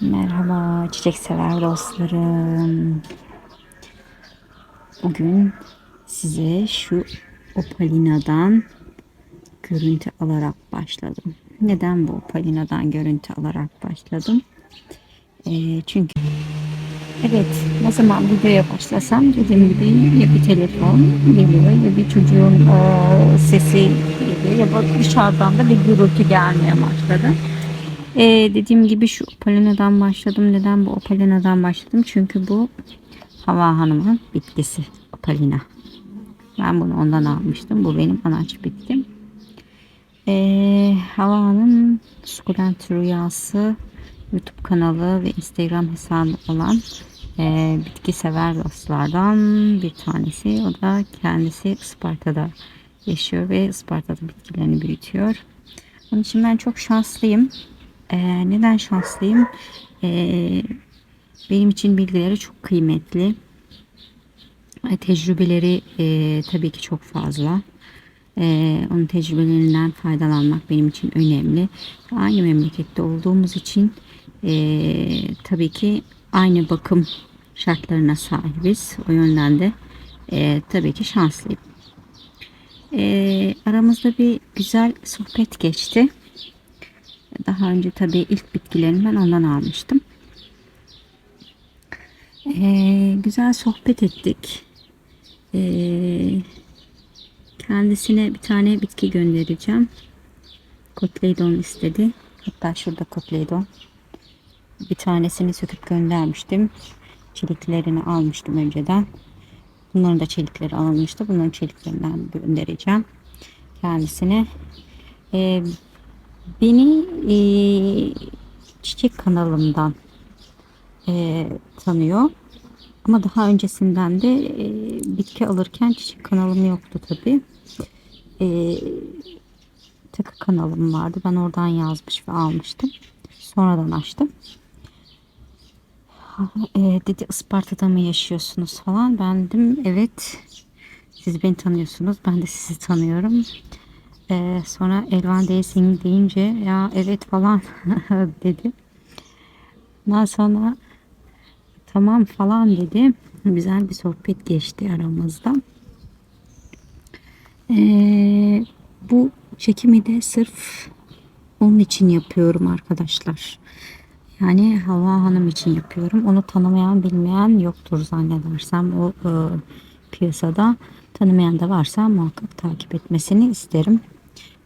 Merhaba çiçek sever dostlarım. Bugün size şu opalinadan görüntü alarak başladım. Neden bu opalinadan görüntü alarak başladım? Ee, çünkü evet ne zaman videoya başlasam dediğim gibi ya bir telefon geliyor ya bir çocuğun o sesi geliyor ya da dışarıdan da bir gürültü gelmeye başladı. Ee, dediğim gibi şu opalinadan başladım. Neden bu opalinadan başladım? Çünkü bu Hava Hanım'ın bitkisi opalina. Ben bunu ondan almıştım. Bu benim anaç bitkim. Ee, Hava Hanım Sukulent Rüyası YouTube kanalı ve Instagram hesabı olan e, bitki sever dostlardan bir tanesi. O da kendisi Isparta'da yaşıyor ve Isparta'da bitkilerini büyütüyor. Onun için ben çok şanslıyım. Ee, neden şanslıyım? Ee, benim için bilgileri çok kıymetli. Ee, Tecrübeleri e, tabii ki çok fazla. Ee, onun tecrübelerinden faydalanmak benim için önemli. Aynı memlekette olduğumuz için e, tabii ki aynı bakım şartlarına sahibiz. O yönden de e, tabii ki şanslıyım. E, aramızda bir güzel sohbet geçti. Daha önce tabii ilk bitkilerimi ben ondan almıştım. Ee, güzel sohbet ettik. Ee, kendisine bir tane bitki göndereceğim. Kotleydon istedi. Hatta şurada kotleydon. Bir tanesini söküp göndermiştim. Çeliklerini almıştım önceden. Bunların da çelikleri alınmıştı. Bunların çeliklerinden göndereceğim kendisine. Ee, Beni e, çiçek kanalımdan e, tanıyor. Ama daha öncesinden de e, bitki alırken çiçek kanalım yoktu tabi. E, takı kanalım vardı. Ben oradan yazmış ve almıştım. Sonradan açtım. E, dedi Isparta'da mı yaşıyorsunuz falan. Ben dedim evet siz beni tanıyorsunuz. Ben de sizi tanıyorum. Ee, sonra Elvan Dancing deyince ya evet falan dedi. Ondan sonra tamam falan dedi. Güzel bir sohbet geçti aramızda. Ee, bu çekimi de sırf onun için yapıyorum arkadaşlar. Yani Hava Hanım için yapıyorum. Onu tanımayan bilmeyen yoktur zannedersem o e, piyasada. Tanımayan da varsa muhakkak takip etmesini isterim.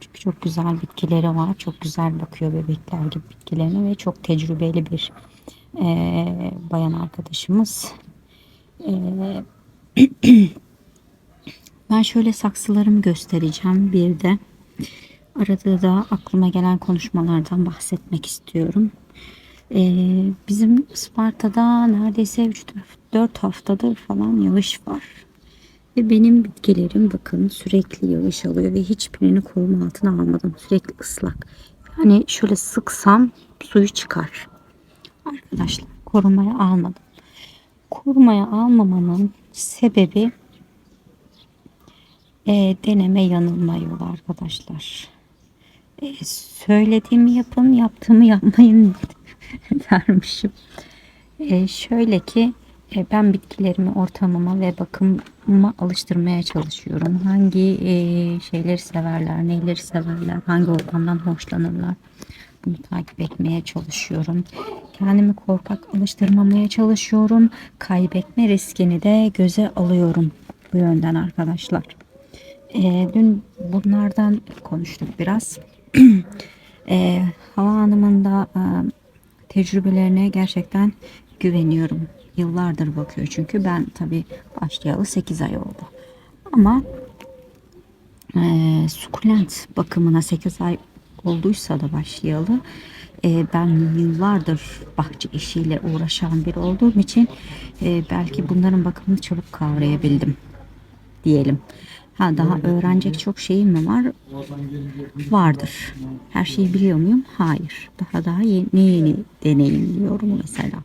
Çünkü çok güzel bitkileri var. Çok güzel bakıyor bebekler gibi bitkilerine ve çok tecrübeli bir e, bayan arkadaşımız. E, ben şöyle saksılarımı göstereceğim bir de. Arada da aklıma gelen konuşmalardan bahsetmek istiyorum. Ee, bizim Sparta'da neredeyse 3-4 haftadır falan yağış var. Ve benim bitkilerim bakın sürekli yağış alıyor ve hiçbirini koruma altına almadım. Sürekli ıslak. Yani şöyle sıksam suyu çıkar. Arkadaşlar korumaya almadım. Korumaya almamanın sebebi e, deneme yanılma yolu arkadaşlar. E, söylediğimi yapın, yaptığımı yapmayın dermişim. E, şöyle ki ben bitkilerimi ortamıma ve bakıma alıştırmaya çalışıyorum. Hangi e, şeyleri severler, neyleri severler, hangi ortamdan hoşlanırlar. Bunu takip etmeye çalışıyorum. Kendimi korkak alıştırmamaya çalışıyorum. Kaybetme riskini de göze alıyorum bu yönden arkadaşlar. E, dün bunlardan konuştuk biraz. e, Hava Hanım'ın da e, tecrübelerine gerçekten güveniyorum yıllardır bakıyor çünkü ben tabi başlayalı 8 ay oldu. Ama e, sukulent bakımına 8 ay olduysa da başlayalı e, ben yıllardır bahçe işiyle uğraşan biri olduğum için e, belki bunların bakımını çabuk kavrayabildim diyelim. Ha daha öğrenecek çok şeyim mi var? Vardır. Her şeyi biliyor muyum? Hayır. Daha daha yeni yeni deneyimliyorum mesela.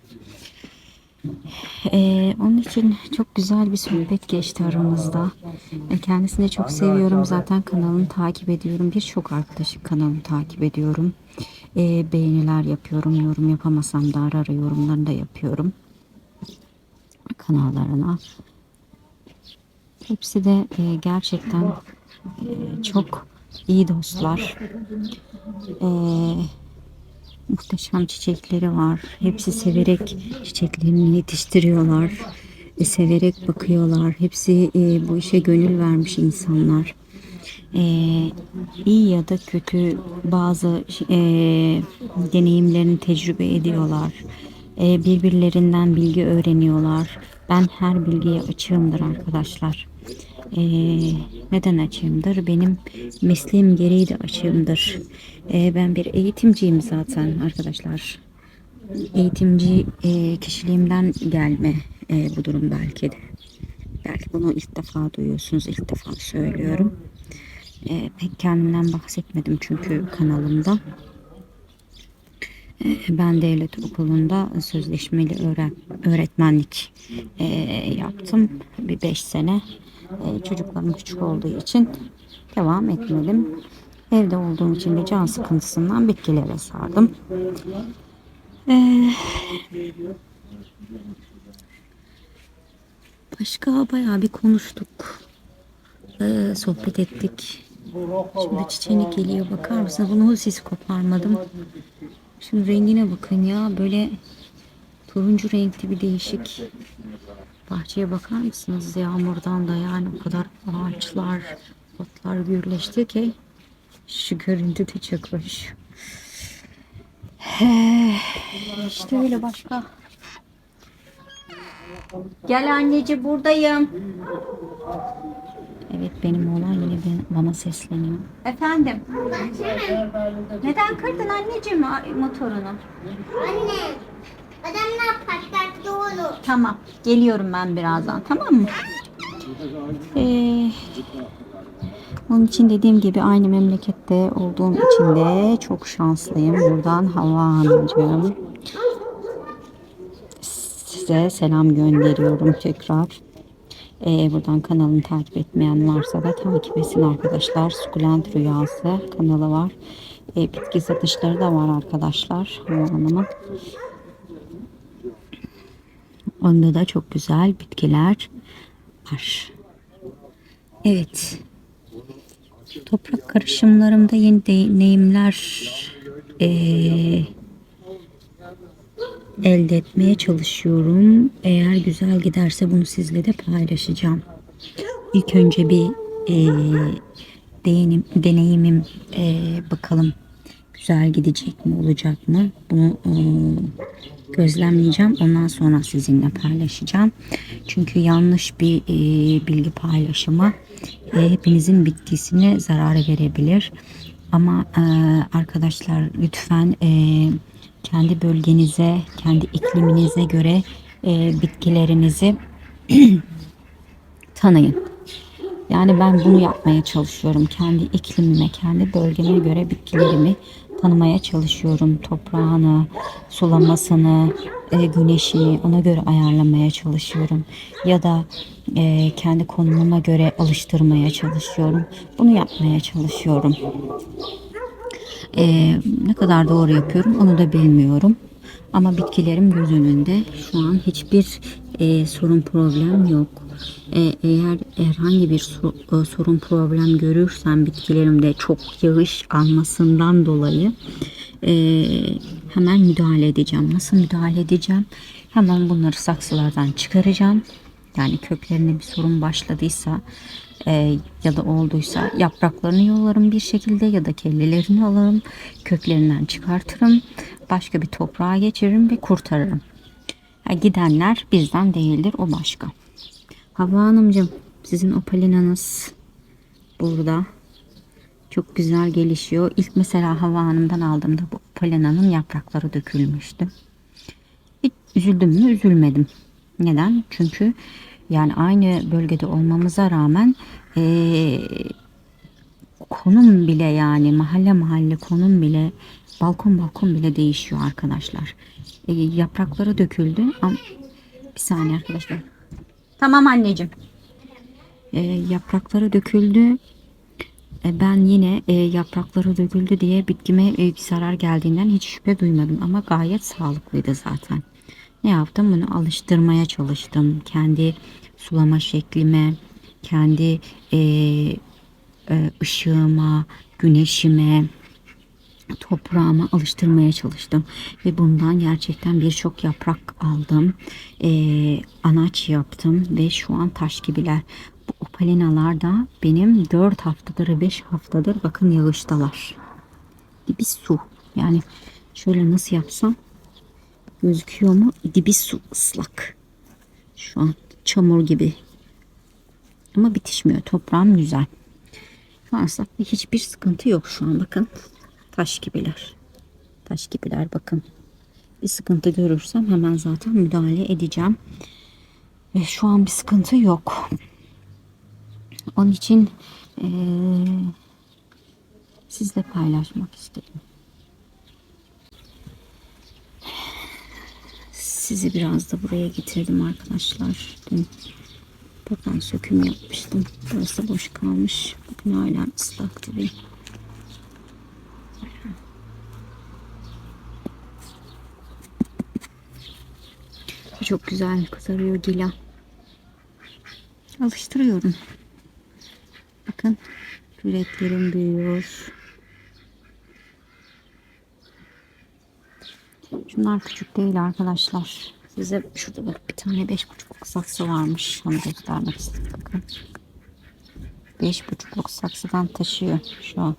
Ee, onun için çok güzel bir sohbet geçti aramızda. E, kendisini çok seviyorum. Zaten kanalını takip ediyorum. Birçok arkadaşım kanalını takip ediyorum. Ee, beğeniler yapıyorum. Yorum yapamasam da ara ara yorumlarını da yapıyorum. Kanallarına. Hepsi de e, gerçekten e, çok iyi dostlar. Eee muhteşem çiçekleri var. Hepsi severek çiçeklerini yetiştiriyorlar. E, severek bakıyorlar. Hepsi e, bu işe gönül vermiş insanlar. E, iyi ya da kötü bazı e, deneyimlerini tecrübe ediyorlar. E, birbirlerinden bilgi öğreniyorlar. Ben her bilgiye açığımdır arkadaşlar. Ee, neden açığımdır? Benim mesleğim gereği de açığımdır. Ee, ben bir eğitimciyim zaten arkadaşlar. Eğitimci e, kişiliğimden gelme e, bu durum belki de. Belki bunu ilk defa duyuyorsunuz, ilk defa söylüyorum. E, pek kendimden bahsetmedim çünkü kanalımda. E, ben devlet okulunda sözleşmeli öğret öğretmenlik e, yaptım. Bir beş sene. E, çocuklarım küçük olduğu için devam etmedim. Evde olduğum için de can sıkıntısından bitkilere sardım. Ee, başka bayağı bir konuştuk. Ee, sohbet ettik. Şimdi çiçeğini geliyor bakar mısınız? Bunu siz koparmadım. Şimdi rengine bakın ya böyle turuncu renkli bir değişik bahçeye bakar mısınız? Yağmurdan da yani o kadar ağaçlar, otlar gürleşti ki şu görüntü de çok hoş. İşte öyle başka. Gel anneci buradayım. Evet benim oğlan yine bana sesleniyor. Efendim. Neden kırdın anneciğim motorunu? Anne, adamlar patlattı onu. Tamam. Geliyorum ben birazdan. Tamam mı? Ee, onun için dediğim gibi aynı memlekette olduğum için de çok şanslıyım. Buradan Hava Hanımcığım size selam gönderiyorum tekrar. Ee, buradan kanalını takip etmeyen varsa da takip etsin arkadaşlar. Sukulent Rüyası kanalı var. Ee, bitki satışları da var arkadaşlar Hava Hanım'ın. Onda da çok güzel bitkiler var. Evet. Toprak karışımlarımda yeni deneyimler eee, elde etmeye çalışıyorum. Eğer güzel giderse bunu sizle de paylaşacağım. İlk önce bir eee, denenim, deneyimim eee, bakalım güzel gidecek mi olacak mı bunu eee, gözlemleyeceğim. Ondan sonra sizinle paylaşacağım. Çünkü yanlış bir eee, bilgi paylaşımı eee, hepinizin bitkisine zarar verebilir. Ama eee, arkadaşlar lütfen eee, kendi bölgenize, kendi ikliminize göre eee, bitkilerinizi tanıyın. Yani ben bunu yapmaya çalışıyorum. Kendi iklimime, kendi bölgeme göre bitkilerimi tanımaya çalışıyorum. Toprağını, sulamasını, e, güneşini ona göre ayarlamaya çalışıyorum. Ya da e, kendi konumuma göre alıştırmaya çalışıyorum. Bunu yapmaya çalışıyorum. E, ne kadar doğru yapıyorum onu da bilmiyorum. Ama bitkilerim göz önünde. Şu an hiçbir e, sorun problem yok. E, eğer herhangi bir e, sorun problem görürsem bitkilerimde çok yağış almasından dolayı e, hemen müdahale edeceğim. Nasıl müdahale edeceğim? Hemen bunları saksılardan çıkaracağım. Yani köklerinde bir sorun başladıysa ya da olduysa yapraklarını yolarım bir şekilde ya da kellelerini alırım. Köklerinden çıkartırım. Başka bir toprağa geçiririm ve kurtarırım. Gidenler bizden değildir o başka. Hava Hanımcığım sizin opalinanız burada. Çok güzel gelişiyor. İlk mesela Hava Hanım'dan aldığımda bu opalinanın yaprakları dökülmüştü. Hiç üzüldüm mü? Üzülmedim. Neden? Çünkü yani aynı bölgede olmamıza rağmen eee, konum bile yani mahalle mahalle konum bile balkon balkon bile değişiyor arkadaşlar. E, yaprakları döküldü ama Bir saniye arkadaşlar. Tamam anneciğim. Ee, yaprakları döküldü. E, Ben yine e, yaprakları döküldü diye bitkime e, zarar geldiğinden hiç şüphe duymadım ama gayet sağlıklıydı zaten. Ne yaptım? Bunu alıştırmaya çalıştım. Kendi sulama şeklime, kendi e, e, ışığıma, güneşime, toprağıma alıştırmaya çalıştım ve bundan gerçekten birçok yaprak aldım. Ee, anaç yaptım ve şu an taş gibiler. Bu opalinalar da benim 4 haftadır 5 haftadır bakın yağıştalar. Dibi su. Yani şöyle nasıl yapsam gözüküyor mu? Dibi su ıslak. Şu an çamur gibi. Ama bitişmiyor. Toprağım güzel. Şu an ıslak hiçbir sıkıntı yok şu an bakın. Taş gibiler. Taş gibiler bakın. Bir sıkıntı görürsem hemen zaten müdahale edeceğim. Ve şu an bir sıkıntı yok. Onun için eee, sizle paylaşmak istedim. Sizi biraz da buraya getirdim arkadaşlar. Dün buradan söküm yapmıştım. Burası boş kalmış. Bakın hala ıslak tabii. Çok güzel kızarıyor gila. Alıştırıyorum. Bakın küreklerim büyüyor. Şunlar küçük değil arkadaşlar. Size şurada bak bir tane beş buçukluk saksı varmış. Onu göstermek istedim. Bakın. Beş buçukluk saksıdan taşıyor şu an.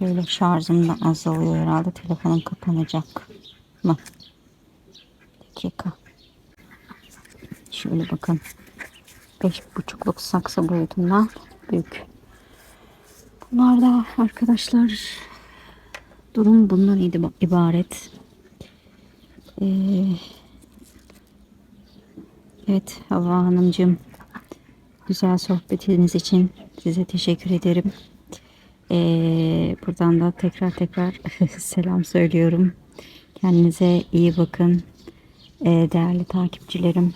Şöyle şarjım da azalıyor herhalde. Telefonum kapanacak mı? Dakika. Şöyle bakın. Beş buçukluk saksı boyutundan büyük. Bunlar da arkadaşlar durum bundan ibaret. Ee, evet Hava Hanımcığım güzel sohbetiniz için size teşekkür ederim. Ee, buradan da tekrar tekrar selam söylüyorum. Kendinize iyi bakın. Ee, değerli takipçilerim.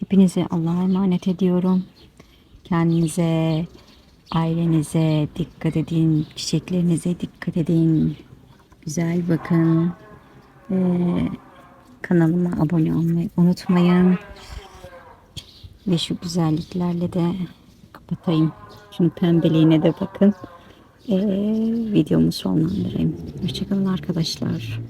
Hepinizi Allah'a emanet ediyorum. Kendinize, ailenize dikkat edin. Çiçeklerinize dikkat edin. Güzel bakın. Ee, kanalıma abone olmayı unutmayın. Ve şu güzelliklerle de kapatayım. Şunun pembeliğine de bakın. Ee, videomu sonlandırayım. Hoşçakalın arkadaşlar.